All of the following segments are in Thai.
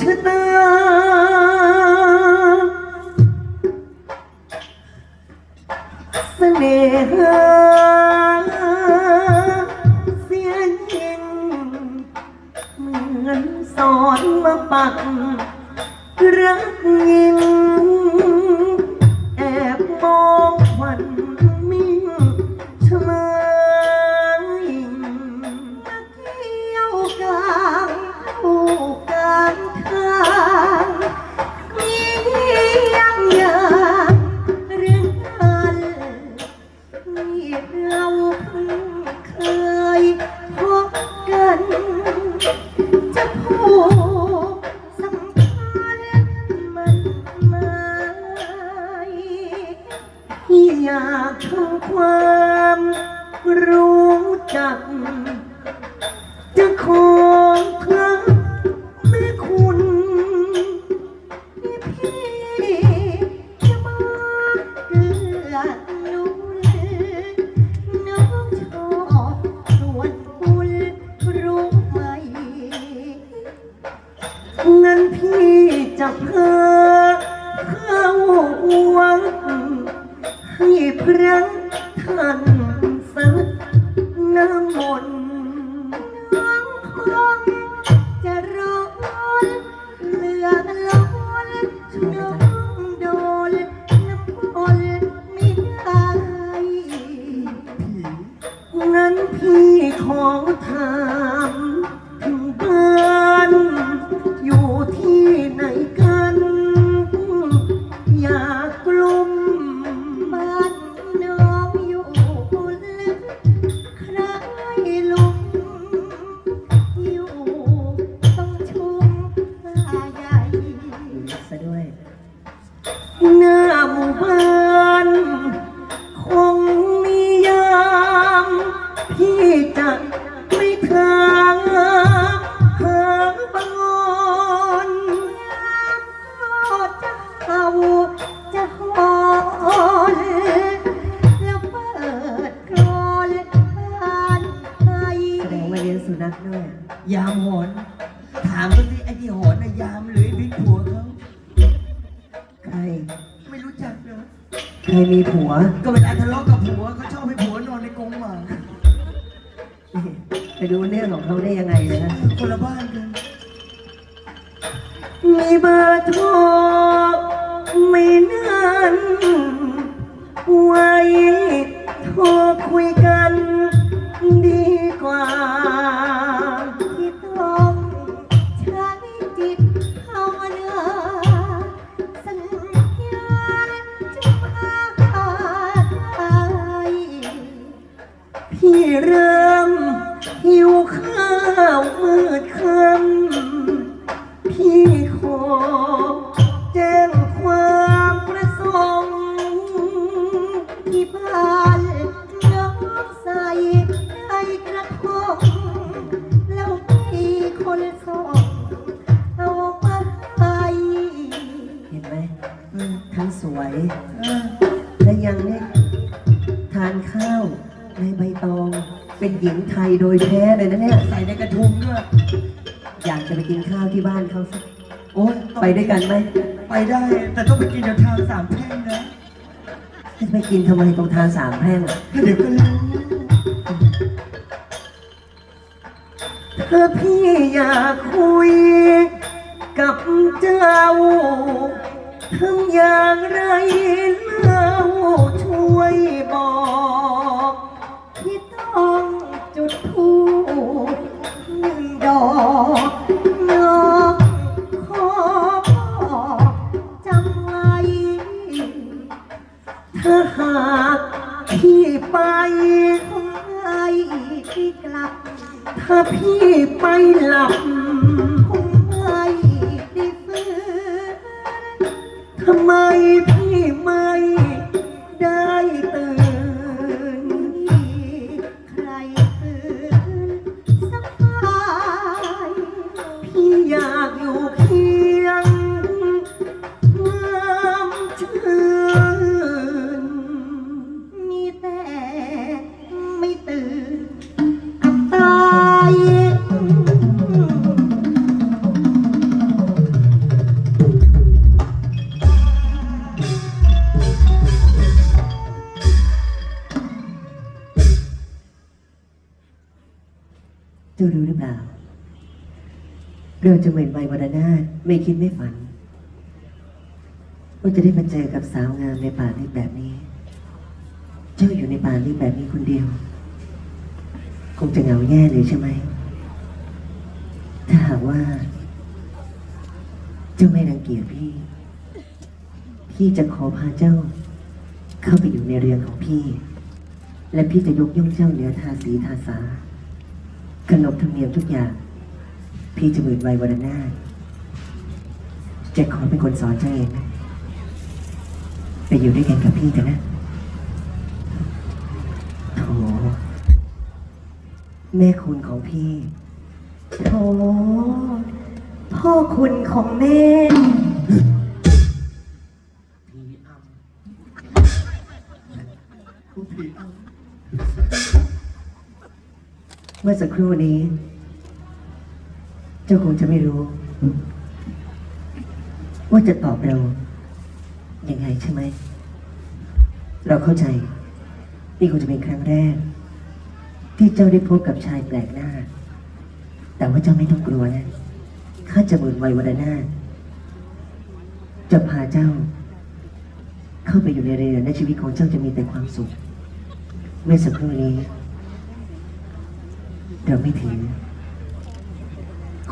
ชะตา เสน่หาเสียยิ่งเหมือนสอนมาปักรักยิ่ง มีผัว ก็เวลาทะเลาะกับผัวเขาชอบให้ผัวนอนในกรงหมาไปดูเรื่องของเขาได้ยังไงเลยนะคนละบ้านกัน มีเบอร์โทรไม่นานไว้โทรคุยกันดี เออและยังเนี่ยทานข้าวในใบตอง เป็นหญิงไทยโดยแท้เลยนะเนี่ย ใส่ในกระทุงด้วย อยากจะไปกินข้าวที่บ้านเขาสักโอ้ยต้องไปด้วยกันไหมไปได้ แต่ต้องไปกินแถวทางสามแพร่งนะจะไปกินทำไมตรงทางสามแพร่งเดี๋ยวก็รู้ถ้าพี่อยากคุยกับเจ้า ทำอย่างไรเล่าช่วยบอกที่ต้องจุดธูปหนึ่งดอกน้องขอบอจำไว้ถ้าหากพี่ไปคงไม่กลับ ถ้าพี่ไปหลับ เราจะเหมือนใบวรนาถไม่คิดไม่ฝันว่าจะได้มาเจอกับสาวงามในป่าลึกแบบนี้ เจ้าอยู่ในป่าลึกแบบนี้คนเดียว คงจะเหงาแย่เลยใช่ไหม ถ้าหากว่า เจ้าไม่รังเกียจพี่ พี่จะขอพาเจ้า เข้าไปอยู่ในเรือนของพี่ และพี่จะยกย่องเจ้าเหนือทาสีทาสาขนบธรรมเนียมทุกอย่าง พี่จะหมื่นไวยวันนาถจะขอเป็นคนสอนเจ้าเองนะไปอยู่ด้วยกันกับพี่เถอะนะโถแม่คุณของพี่โถพ่อคุณของแม่ผีอำผู้ผีอำเมื่อสักครู่นี้ เจ้าคงจะไม่รู้ ว่าจะตอบเรายังไงใช่ไหม เราเข้าใจ นี่คงจะเป็นครั้งแรก ที่เจ้าได้พบกับชายแปลกหน้า แต่ว่าเจ้าไม่ต้องกลัวนะข้าจะหมุนไวยวันนาจะพาเจ้า เข้าไปอยู่ในเรือนและชีวิตของเจ้าจะมีแต่ความสุข เมื่อสักครู่นี้ เราไม่ถือ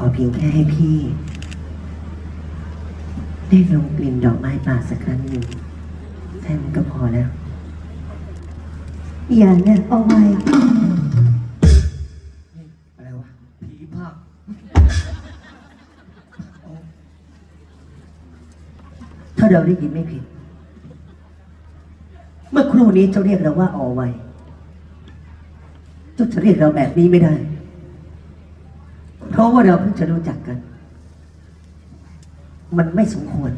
ขอเพียงแค่ให้พี่ ได้ลงกลิ่นดอกไม้ป่าสักครั้งหนึ่งแค่นั้นก็พอแล้ว อย่าเนี่ยเอาไว้ อะไรวะ ผีภาคถ้าเราได้ยินไม่ผิด เมื่อครู่นี้เจ้าเรียกเราว่าอไวเจ้าจะเรียกเราแบบนี้ไม่ได้เพ ราะว่าเราเพิ่งจะรู้จักกัน มันไม่สมควร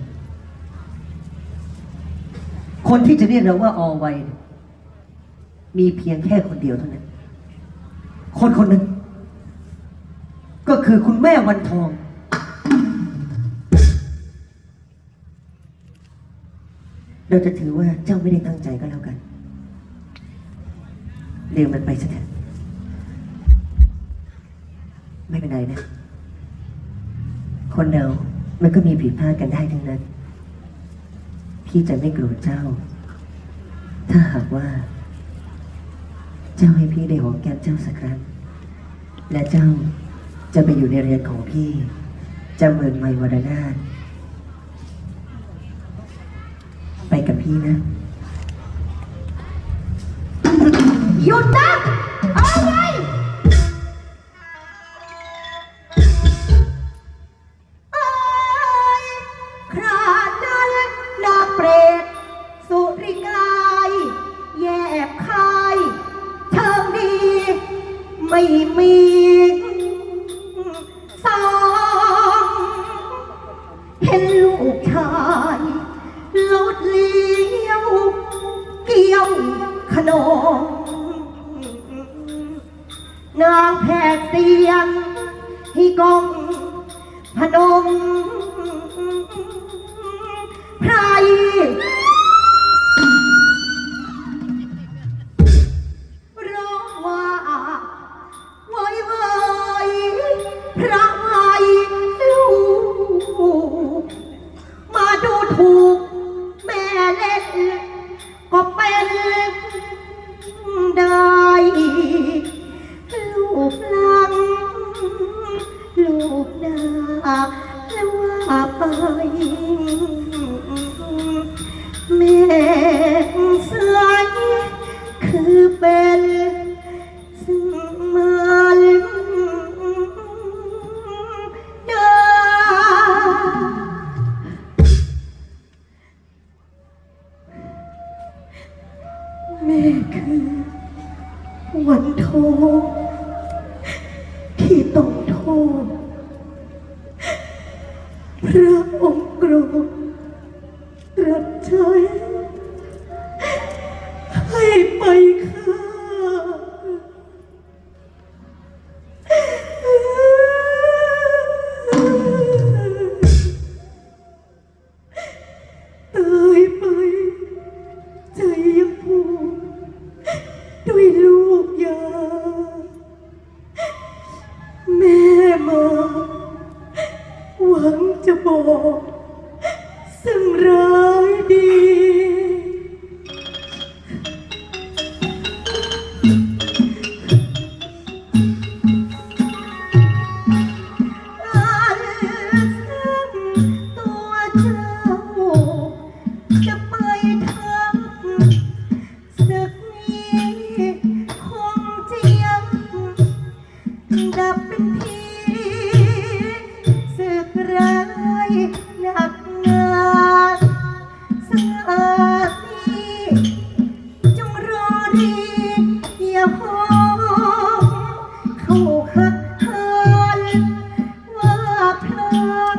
คนที่จะเรียกเราว่าอไวเนี่ยมีเพียงแค่คนเดียวเท่านั้น คนคนนั้น ก็คือคุณแม่วันทอง เราจะถือว่าเจ้าไม่ได้ตั้งใจก็แล้วกันเรียงมันไปซะเถอะ ไม่เป็นไรนะ คนเรา มันก็มีผิดพลาดกันได้ทั้งนั้น พี่จะไม่โกรธเจ้า ถ้าหากว่า เจ้าให้พี่ได้หอมแก้มเจ้าสักครั้ง และเจ้าจะไปอยู่ในเรือนของพี่จะเหมือนไมวรนาถไปกับพี่นะ หยุดนะ นางแผดเสียงให้กงพนมไพร ไปแม่ 啊。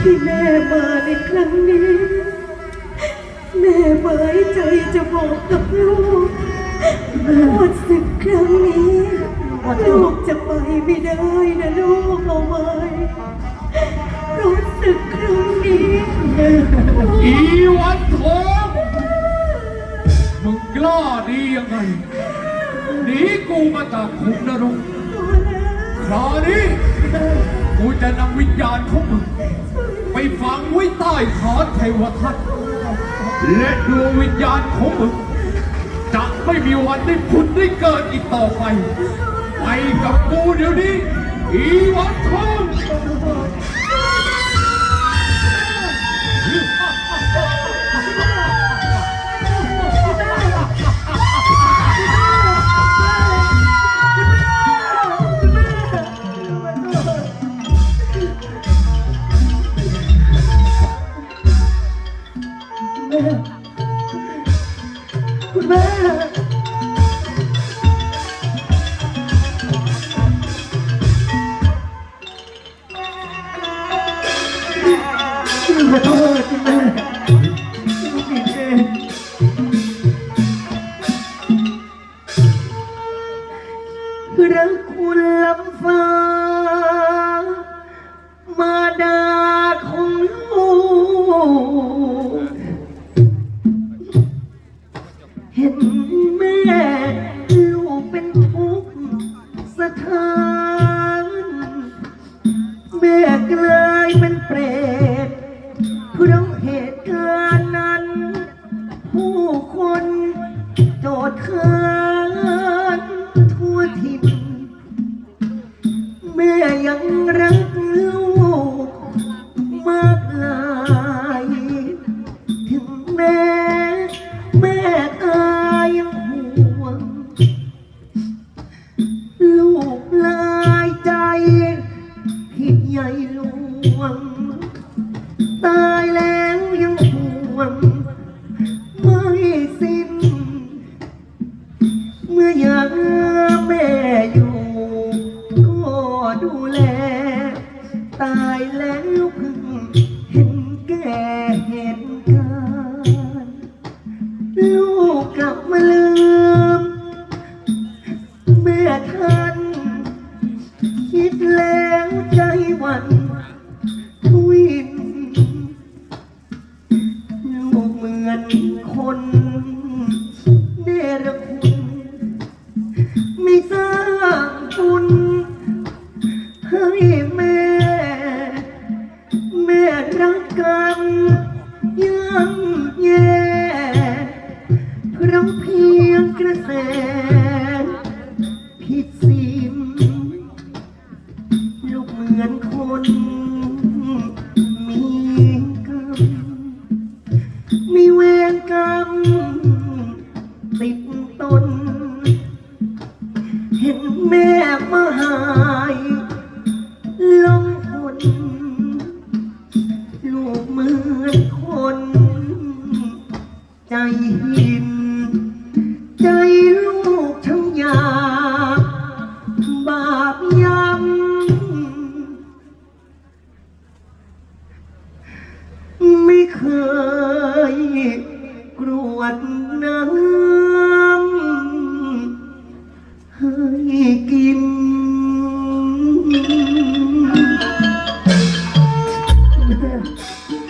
ที่แม่มาในครั้งนี้ แม่หมายใจจะบอกกับลูกหมดสึกครั้งนี้ลูกจะไปไม่ได้นะลูกเอาไว้รู้สึกครั้งนี้อีวันทองมึงกล้าดียังไงหนีกูมาจากคุกนรกคราวนี้ กูจะนำวิญญาณของมึงไปฝังไว้ใต้ขาเทวทัตและดวงวิญญาณของมึงจะไม่มีวันได้พุดได้เกิดอีกต่อไป ไปกับกูเดี๋ยวนี้อีวันทอง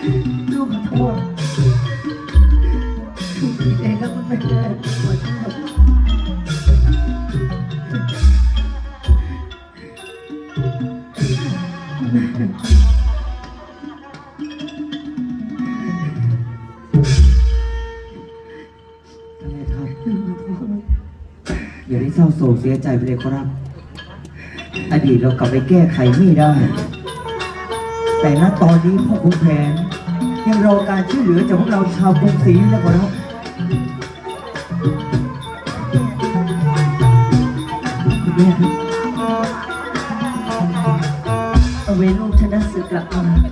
ลูกขอโทษผิดเองครับคุณแม่ขอโทษทำไมครับอย่าได้เศร้าโศกเสียใจไปเลยครับ อดีตเรากลับไปแก้ไขไม่ได้ แต่ณตอนนี้พ่อคุณแผน ยังรอการช่วยเหลือจากพวกเราชาวกรุงศรีนะครับคุณแม่ครับเอาเวนลูกชนะสึกกลับมา